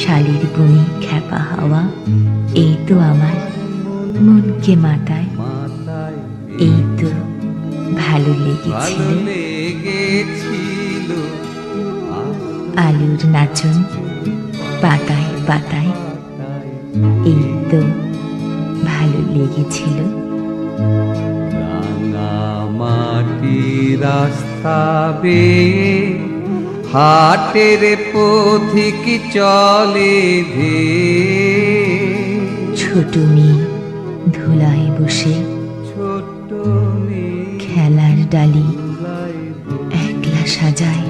শালির বনে খ্যাপা হাওয়া এই তো আমার মনকে মাতায়। মাথায় এই তো ভালো লেগেছিল। আলুর নাচন পাতায় পাতায় এই তো ভালো লেগেছিল। মাটি রাস্তা বেয়ে হাটের পথিক চলে ধে ছোট মেয়ে ধুলায় বসে ছোট খেলার ডালি একলা সাজায়।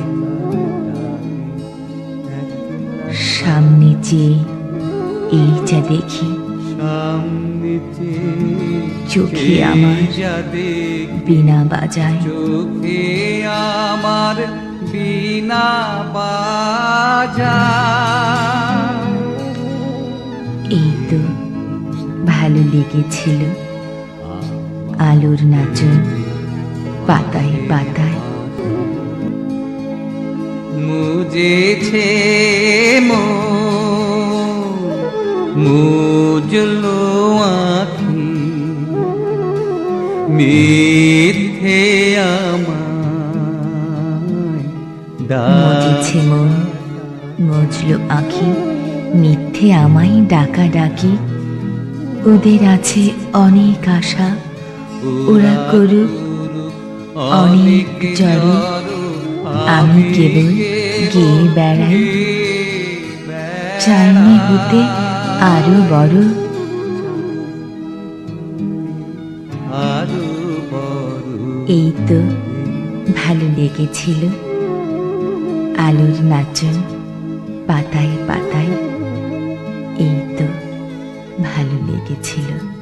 সামনে চেয়ে এই যা দেখি চোখে আমার যা দেখ বিনা বাজায়। চোখে আমার বিনা বাজা। এই তো ভালো লেগেছিল। আলুর নাচন পাতায় পাতায়। মুজেছে মো মুজলো আখি মিথ্যে আমায় মজেছে মন মজলো আঁখি মিথ্যে আমায় ডাকা ডাকি। ওদের আছে অনেক আশা ওরা করুক অনেক জড়ো। আমি কেবল গেয়ে বেড়াই। চাইনি হতে আরও বড়। আরও বড়। এই তো ভালো লেগেছিল। আলুর নাচন পাতায় পাতায়। এই তো ভালো লেগেছিল।